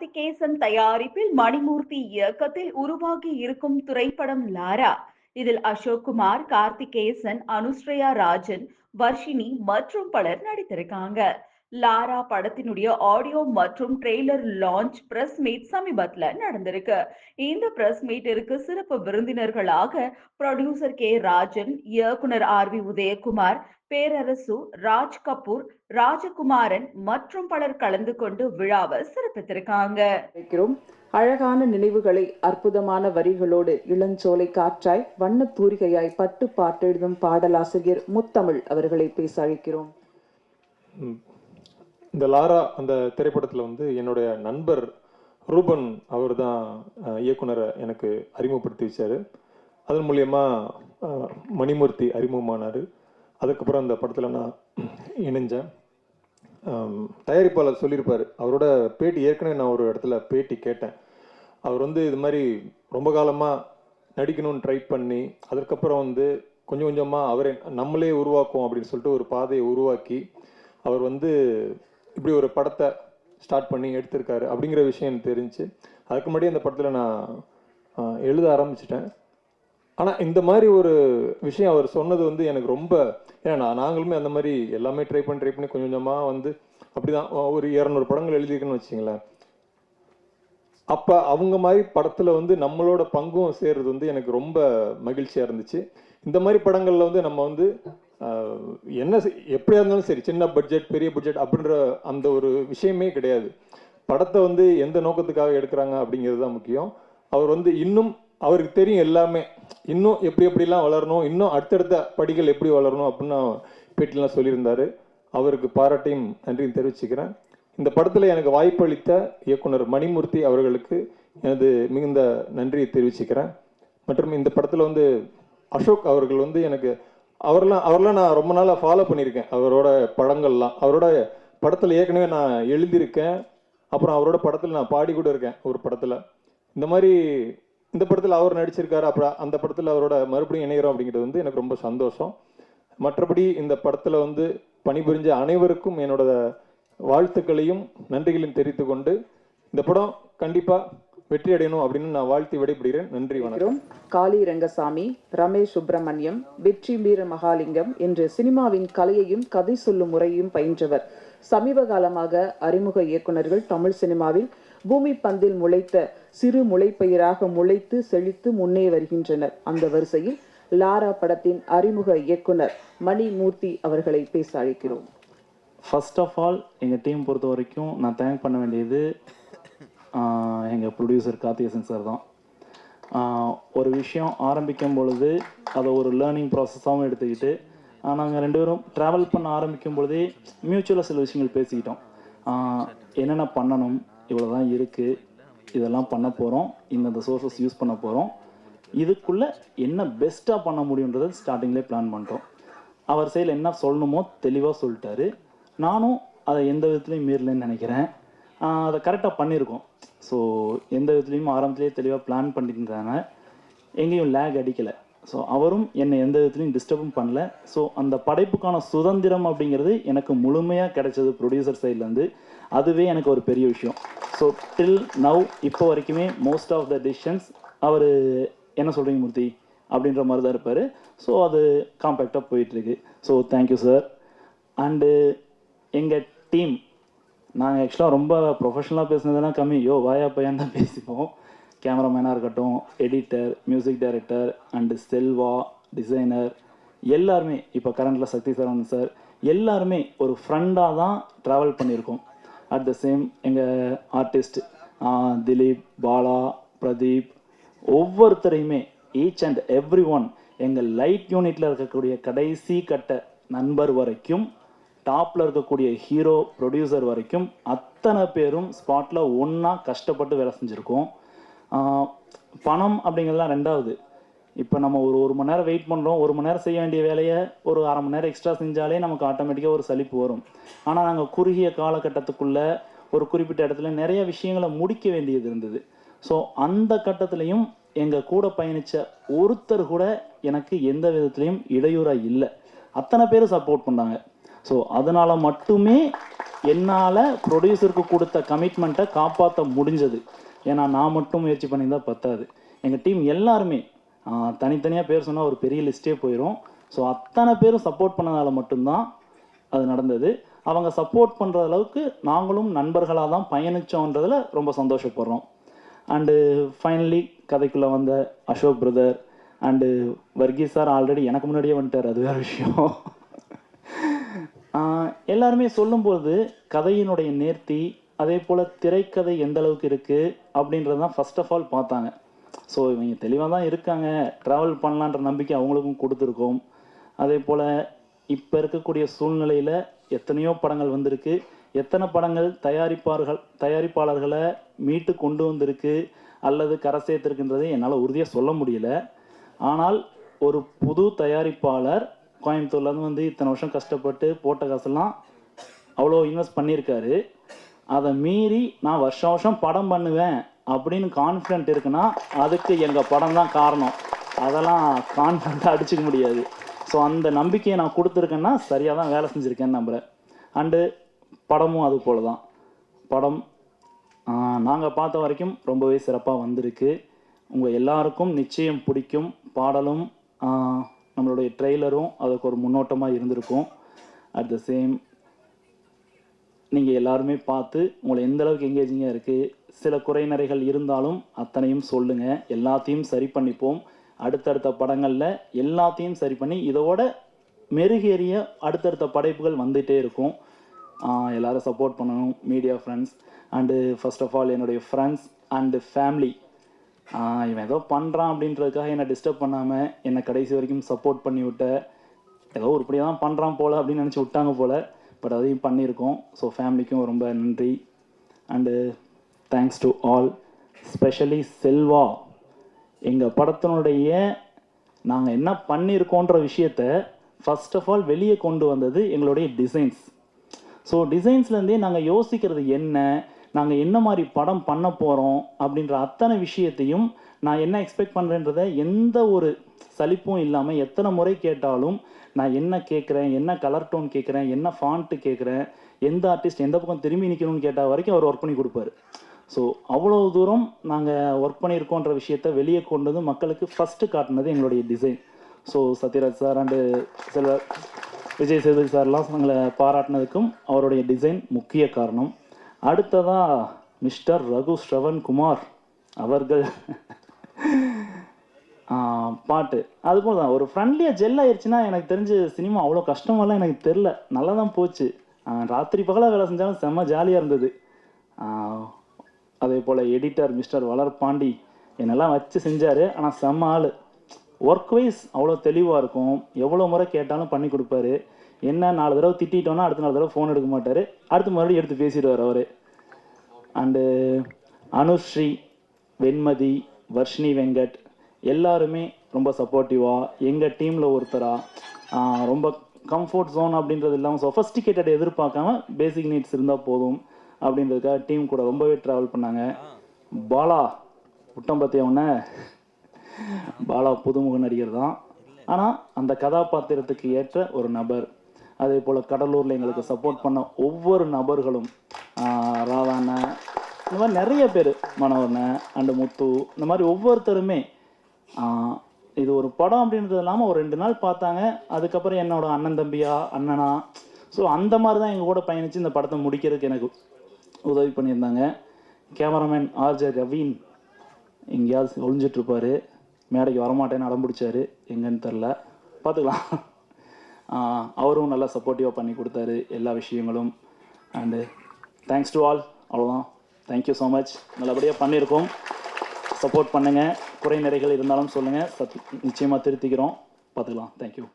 கார்த்திகேசன் தயாரிப்பில் மணிமூர்த்தி இயக்கத்தில் உருவாகி இருக்கும் திரைப்படம் லாரா. இதில் அசோக் குமார் கார்த்திகேசன் அனுஸ்ரேயா ராஜன் வர்ஷினி மற்றும் பலர் நடித்திருக்காங்க. லாரா படத்தினுடைய ஆடியோ மற்றும் ட்ரெய்லர் லான்ச் பிரஸ் மீட் சமீபத்துல நடந்திருக்கு. இந்த பிரஸ் மீட்டிற்கு சிறப்பு விருந்தினர்களாக ப்ரொடியூசர் கே ராஜன் இயக்குனர் ஆர் வி உதயகுமார் பேரரசு ராஜ் கபூர் ராஜகுமாரன் மற்றும் பலர் கலந்து கொண்டு விழாவை சிறப்பித்திருக்காங்க. அழகான நினைவுகளை அற்புதமான வரிகளோடு இளஞ்சோலை காற்றாய் வண்ண தூரிகையாய் பட்டு பாட்டெழுதும் பாடலாசிரியர் முத்தமிழ் அவர்களை பேச அழைக்கிறோம். ம். இந்த லாரா அந்த திரைப்படத்தில் வந்து என்னுடைய நண்பர் ரூபன் அவர் தான் இயக்குனரை எனக்கு அறிமுகப்படுத்தி வச்சார். அதன் மூலயமா மணிமூர்த்தி அறிமுகமானார். அதுக்கப்புறம் அந்த படத்தில் நான் இணைஞ்சேன். தயாரிப்பாளர் சொல்லியிருப்பார். அவரோட பேட்டி ஏற்கனவே நான் ஒரு இடத்துல பேட்டி கேட்டேன். அவர் வந்து இது மாதிரி ரொம்ப காலமாக நடிக்கணும்னு ட்ரை பண்ணி அதுக்கப்புறம் வந்து கொஞ்சம் கொஞ்சமாக அவரே நம்மளே உருவாக்குவோம் அப்படின்னு சொல்லிட்டு ஒரு பாதையை உருவாக்கி அவர் வந்து இப்படி ஒரு படத்தை ஸ்டார்ட் பண்ணி எடுத்திருக்காரு அப்படிங்கிற விஷயம் எனக்கு தெரிஞ்சு அதுக்கு முன்னாடி அந்த படத்தில் நான் எழுத ஆரம்பிச்சிட்டேன். ஆனால் இந்த மாதிரி ஒரு விஷயம் அவர் சொன்னது வந்து எனக்கு ரொம்ப ஏன்னா நான் நாங்களுமே அந்த மாதிரி எல்லாமே ட்ரை பண்ணி ட்ரை பண்ணி கொஞ்சம் கொஞ்சமாக வந்து அப்படிதான் ஒரு இரநூறு படங்கள் எழுதியிருக்குன்னு வச்சிங்களேன் அப்போ அவங்க மாதிரி படத்தில் வந்து நம்மளோட பங்கும் சேர்றது வந்து எனக்கு ரொம்ப மகிழ்ச்சியாக இருந்துச்சு. இந்த மாதிரி படங்களில் வந்து நம்ம வந்து என்ன செய்- எப்படியா இருந்தாலும் சரி சின்ன பட்ஜெட் பெரிய பட்ஜெட் அப்படின்ற அந்த ஒரு விஷயமே கிடையாது. படத்தை வந்து எந்த நோக்கத்துக்காக எடுக்கிறாங்க அப்படிங்கிறது தான் முக்கியம். அவர் வந்து இன்னும் அவருக்கு தெரியும் எல்லாமே. இன்னும் எப்படி எப்படிலாம் வளரணும் இன்னும் அடுத்தடுத்த படிகள் எப்படி வளரணும் அப்படின்னு பேட்டிலாம் சொல்லியிருந்தாரு. அவருக்கு பாராட்டையும் நன்றியும் தெரிவிச்சுக்கிறேன். இந்த படத்தில் எனக்கு வாய்ப்பளித்த இயக்குனர் மணிமூர்த்தி அவர்களுக்கு எனது மிகுந்த நன்றியை தெரிவிச்சுக்கிறேன். மற்றும் இந்த படத்தில் வந்து அசோக் அவர்கள் வந்து எனக்கு அவர்லாம் அவர்லாம் நான் ரொம்ப நாளாக ஃபாலோ பண்ணியிருக்கேன். அவரோட படங்கள்லாம். அவரோட படத்தில் ஏற்கனவே நான் எழுதியிருக்கேன். அப்புறம் அவரோட படத்தில் நான் பாடி கூட இருக்கேன் ஒரு படத்தில். இந்த மாதிரி இந்த படத்தில் அவர் நடிச்சிருக்காரு அப்புறம் அந்த படத்தில் அவரோட மறுபடியும் இணைகிறோம் அப்படிங்கிறது வந்து எனக்கு ரொம்ப சந்தோஷம். மற்றபடி இந்த படத்தில் வந்து பணிபுரிஞ்ச அனைவருக்கும் என்னோட வாழ்த்துக்களையும் நன்றிகளையும் தெரிவித்து கொண்டு இந்த படம் கண்டிப்பாக வெற்றி அடையணும் அப்படின்னு நான் வாழ்த்தி விடைபெறுகிறேன். நன்றி வணக்கம். காளி ரங்கசாமி ரமேஷ் சுப்பிரமணியம் வெற்றி வீர மகாலிங்கம் என்று சினிமாவின் கலையையும் கதை சொல்லும் முறையும் பயின்றவர். சமீப காலமாக அறிமுக இயக்குனர்கள் தமிழ் சினிமாவில் பூமி பந்தில் முளைத்த சிறு முளைப்பயிராக முளைத்து செழித்து முன்னே வருகின்றனர். அந்த வரிசையில் லாரா படத்தின் அறிமுக இயக்குனர் மணிமூர்த்தி அவர்களை பேச அழைக்கிறோம். ஃபர்ஸ்ட் ஆஃப் ஆல் எங்கள் டீம் பொறுத்த வரைக்கும் நான் தேங்க் பண்ண வேண்டியது எங்கள் ப்ரொடியூசர் கார்த்திகேசன் சார் தான். ஒரு விஷயம் ஆரம்பிக்கும் பொழுது அதை ஒரு லேர்னிங் ப்ராசஸாகவும் எடுத்துக்கிட்டு நாங்கள் ரெண்டு பேரும் ட்ராவல் பண்ண ஆரம்பிக்கும் பொழுதே மியூச்சுவலாக சில விஷயங்கள் பேசிக்கிட்டோம். என்னென்ன பண்ணணும் இவ்வளோ தான் இருக்குது இதெல்லாம் பண்ண போகிறோம் இந்தந்த சோர்சஸ் யூஸ் பண்ண போகிறோம் இதுக்குள்ளே என்ன பெஸ்ட்டாக பண்ண முடியுன்றதை ஸ்டார்டிங்லேயே பிளான் பண்ணிட்டோம். அவர் சைடில் என்ன சொல்லணுமோ தெளிவாக சொல்லிட்டாரு. நானும் அதை எந்த விதத்துலையும் மீறலைன்னு நினைக்கிறேன். அதை கரெக்டாக பண்ணியிருக்கோம். ஸோ எந்த விதத்துலேயும் ஆரம்பத்துலேயே தெளிவாக பிளான் பண்ணியிருந்தாங்க எங்கேயும் லேக் அடிக்கலை. ஸோ அவரும் என்னை எந்த விதத்துலையும் டிஸ்டர்பும் பண்ணல. ஸோ அந்த படைப்புக்கான சுதந்திரம் அப்படிங்கிறது எனக்கு முழுமையாக கிடைச்சது ப்ரொடியூசர் சைட்லேருந்து அதுவே எனக்கு ஒரு பெரிய விஷயம். ஸோ டில் நவ் இப்போ வரைக்குமே மோஸ்ட் ஆஃப் த டிசிஷன்ஸ் அவர் என்ன சொல்கிறீங்க மூர்த்தி? அப்படின்ற மாதிரி தான் இருப்பார். ஸோ அது காம்பேக்டாக போயிட்டுருக்கு so thank you sir and எங்கள் டீம் நாங்கள் ஆக்சுவலாக ரொம்ப ப்ரொஃபஷனலாக பேசுனதுலாம் கம்மி. யோ வாயா பையன் தான் பேசிப்போம். கேமராமேனாக இருக்கட்டும் editor music director and Selva designer எல்லாருமே இப்போ கரண்டில் சக்தி சரவணன் சார் எல்லாருமே ஒரு ஃப்ரெண்டாக தான் ட்ராவல் பண்ணியிருக்கோம். அட் த சேம் எங்கள் ஆர்டிஸ்ட் திலீப் பாலா பிரதீப் ஒவ்வொருத்தரையுமே ஈச் அண்ட் எவ்ரி ஒன் எங்கள் லைட் யூனிட்டில் இருக்கக்கூடிய கடைசி கட்ட நண்பர் வரைக்கும் டாப்பில் இருக்கக்கூடிய ஹீரோ ப்ரொடியூசர் வரைக்கும் அத்தனை பேரும் ஸ்பாட்டில் ஒன்றா கஷ்டப்பட்டு வேலை செஞ்சுருக்கோம். பணம் அப்படிங்கிறதுலாம் ரெண்டாவது. இப்போ நம்ம ஒரு ஒரு மணி நேரம் வெயிட் பண்ணுறோம் ஒரு மணி நேரம் செய்ய வேண்டிய வேலையை ஒரு அரை மணி நேரம் எக்ஸ்ட்ரா செஞ்சாலே நமக்கு ஆட்டோமேட்டிக்காக ஒரு சலிப்பு வரும். ஆனால் நாங்கள் குறுகிய காலகட்டத்துக்குள்ளே ஒரு குறிப்பிட்ட இடத்துல நிறைய விஷயங்களை முடிக்க வேண்டியது இருந்தது. ஸோ அந்த கட்டத்துலையும் எங்கள் கூட பயணித்த ஒருத்தர் கூட எனக்கு எந்த விதத்துலையும் இடையூறாக இல்லை. அத்தனை பேரும் சப்போர்ட் பண்ணாங்க. ஸோ அதனால் மட்டுமே என்னால் ப்ரொடியூசருக்கு கொடுத்த கமிட்மெண்ட்டை காப்பாற்ற முடிஞ்சது. ஏன்னா நான் மட்டும் முயற்சி பண்ணியிருந்தால் பத்தாது. எங்கள் டீம் எல்லாருமே தனித்தனியாக பேர் சொன்னால் ஒரு பெரிய லிஸ்ட்டே போயிடும் ஸோ அத்தனை பேரும் சப்போர்ட் பண்ணதால் மட்டும்தான் அது நடந்தது. அவங்க சப்போர்ட் பண்ணுற அளவுக்கு நாங்களும் நண்பர்களாக தான் பயணித்தோன்றதில் ரொம்ப சந்தோஷப்படுறோம். அண்டு ஃபைனலி கதைக்குள்ளே வந்த Ashok brother and Varghese sir already எனக்கு முன்னாடியே வந்துட்டார். அது வேறு விஷயம். எல்லாருமே சொல்லும்போது கதையினுடைய நேர்த்தி அதே போல் திரைக்கதை எந்த அளவுக்கு இருக்குது அப்படின்றது தான் ஃபர்ஸ்ட் ஆஃப் ஆல் பார்த்தாங்க. ஸோ இவங்க தெளிவாக தான் இருக்காங்க. ட்ராவல் பண்ணலான்ற நம்பிக்கை அவங்களுக்கும் கொடுத்துருக்கோம். அதே போல் இப்போ இருக்கக்கூடிய சூழ்நிலையில் எத்தனையோ படங்கள் வந்திருக்கு. எத்தனை படங்கள் தயாரிப்பார்கள் தயாரிப்பாளர்களை மீட்டு கொண்டு வந்திருக்கு அல்லது கரை சேர்த்திருக்குன்றதை என்னால் உறுதியாக சொல்ல முடியல. ஆனால் ஒரு புது தயாரிப்பாளர் கோயம்புத்தூர்லேருந்து வந்து இத்தனை வருஷம் கஷ்டப்பட்டு போட்ட காசெல்லாம் அவ்வளோ இன்வெஸ்ட் பண்ணியிருக்காரு. அதை மீறி நான் வருஷம் வருஷம் படம் பண்ணுவேன் அப்படின்னு கான்ஃபிடென்ட் இருக்குன்னா அதுக்கு எங்கள் படம் தான் காரணம். அதெல்லாம் கான்ஃபிடென்ட்டாக அடிச்சுக்க முடியாது. ஸோ அந்த நம்பிக்கையை நான் கொடுத்துருக்கேன்னா சரியாக தான் வேலை செஞ்சுருக்கேன்னு நம்புகிறேன் அண்டு படமும் அது போல தான். படம் நாங்கள் பார்த்த வரைக்கும் ரொம்பவே சிறப்பாக வந்திருக்கு. உங்கள் எல்லாருக்கும் நிச்சயம் பிடிக்கும். பாடலும் நம்மளுடைய ட்ரெய்லரும் அதுக்கு ஒரு முன்னோட்டமாக இருந்திருக்கும். அட் த சேம் நீங்கள் எல்லாருமே பார்த்து உங்களை எந்த அளவுக்கு எங்கேஜிங்காக இருக்குது சில குறைநிறைகள் இருந்தாலும் அத்தனையும் சொல்லுங்கள் எல்லாத்தையும் சரி பண்ணிப்போம். அடுத்தடுத்த படங்களில் எல்லாத்தையும் சரி பண்ணி இதோட மெருகேறிய அடுத்தடுத்த படைப்புகள் வந்துகிட்டே இருக்கும். எல்லோரும் சப்போர்ட் பண்ணணும் media friends and first of all என்னுடைய ஃப்ரெண்ட்ஸ் அண்டு ஃபேமிலி இவன் ஏதோ பண்ணுறான் அப்படின்றதுக்காக என்னை டிஸ்டர்ப் பண்ணாமல் என்னை கடைசி வரைக்கும் சப்போர்ட் பண்ணி விட்ட ஏதோ உருப்படியாக தான் பண்ணுறான் போல் அப்படின்னு நினச்சி விட்டாங்க போல். பட் அதையும் பண்ணியிருக்கோம். ஸோ ஃபேமிலிக்கும் ரொம்ப நன்றி. And thanks to all specially Selva. எங்கள் படத்தினுடைய நாங்கள் என்ன பண்ணியிருக்கோன்ற விஷயத்த ஃபஸ்ட் ஆஃப் ஆல் வெளியே கொண்டு வந்தது எங்களுடைய டிசைன்ஸ் ஸோ டிசைன்ஸ்லேருந்தே நாங்கள் யோசிக்கிறது என்ன? நாங்கள் என்ன மாதிரி படம் பண்ண போகிறோம் அப்படின்ற அத்தனை விஷயத்தையும் நான் என்ன எக்ஸ்பெக்ட் பண்ணுறேன்றத எந்த ஒரு சலிப்பும் இல்லாமல் எத்தனை முறை கேட்டாலும் நான் என்ன கேட்குறேன் என்ன கலர் டோன் கேட்குறேன் என்ன ஃபாண்ட்டு கேட்குறேன் எந்த ஆர்டிஸ்ட் எந்த பக்கம் திரும்பி நிற்கணும்னு கேட்டால் வரைக்கும் அவர் ஒர்க் பண்ணி கொடுப்பாரு. ஸோ அவ்வளோ தூரம் நாங்கள் ஒர்க் பண்ணியிருக்கோன்ற விஷயத்த வெளியே கொண்டு வந்து மக்களுக்கு ஃபஸ்ட்டு காட்டினது எங்களுடைய design so Sathyaraj sir and சில விஜய் சேதுபதி சார்லாம் எங்களை பாராட்டினதுக்கும் அவருடைய டிசைன் முக்கிய காரணம். அடுத்ததா மிஸ்டர் ரகு ஸ்ரவன் குமார் அவர்கள். பாட்டு பாட்டு. அதுபோல் தான் ஒரு ஃப்ரெண்ட்லியாக ஜெல் ஆயிடுச்சுன்னா எனக்கு தெரிஞ்சு சினிமா அவ்வளோ கஷ்டமெல்லாம் எனக்கு தெரில நல்லா தான் போச்சு ராத்திரி பகலாக வேலை செஞ்சாலும் செம்ம ஜாலியாக இருந்தது. அதே போல் எடிட்டர் மிஸ்டர் வளர் பாண்டி என்னெல்லாம் வச்சு செஞ்சார். ஆனால் செம்ம ஆள். ஒர்க் வைஸ் அவ்வளோ தெளிவாக இருக்கும். எவ்வளோ முறை கேட்டாலும் பண்ணி கொடுப்பாரு. என்ன நாலு தடவை திட்டிட்டோன்னா அடுத்த நாலு தடவை ஃபோன் எடுக்க மாட்டார். அடுத்து மறுபடியும் எடுத்து பேசிடுவார் அவர். அண்டு அனுஸ்ரீ வெண்மதி வர்ஷினி வெங்கட் எல்லாருமே ரொம்ப சப்போர்ட்டிவாக எங்கள் டீமில் ஒருத்தராக ரொம்ப கம்ஃபர்ட் ஜோன் அப்படின்றது இல்லாமல் சொஃபஸ்டிகேட்டட் எதிர்பார்க்காம பேசிக் நீட்ஸ் இருந்தால் போதும் அப்படின்றதுக்காக டீம் கூட ரொம்பவே ட்ராவல் பண்ணாங்க. பாலா புட்டம் பற்றிய உடனே பாலா புதுமுக நடிகர் தான். ஆனால் அந்த கதாபாத்திரத்துக்கு ஏற்ற ஒரு நபர். அதே போல் கடலூரில் எங்களுக்கு சப்போர்ட் பண்ண ஒவ்வொரு நபர்களும் ராதாண்ண இந்த மாதிரி நிறைய பேர் மனோர்ண அண்டு முத்து இந்த மாதிரி ஒவ்வொருத்தருமே இது ஒரு படம் அப்படின்றது இல்லாமல் ஒரு ரெண்டு நாள் பார்த்தாங்க. அதுக்கப்புறம் என்னோட அண்ணன் தம்பியா அண்ணனா ஸோ அந்த மாதிரி தான் எங்கள் கூட பயணித்து இந்த படத்தை முடிக்கிறதுக்கு எனக்கு உதவி பண்ணியிருந்தாங்க. கேமராமேன் ஆர்ஜே ரவீன் எங்கேயாவது ஒழிஞ்சிட்ருப்பார் மேடைக்கு வரமாட்டேன்னு அடம் பிடிச்சாரு. எங்கன்னு தெரில பார்த்துக்கலாம். அவரும் நல்லா சப்போர்ட்டிவாக பண்ணி கொடுத்தாரு எல்லா விஷயங்களும். அண்டு தேங்க்ஸ் டு ஆல் அவ்வளோதான் தேங்க்யூ ஸோ மச் நல்லபடியாக பண்ணியிருக்கோம். சப்போர்ட் பண்ணுங்கள் குறை நிறைகள் இருந்தாலும் சொல்லுங்கள் சத் நிச்சயமாக திருத்திக்கிறோம். பார்த்துக்கலாம். தேங்க்யூ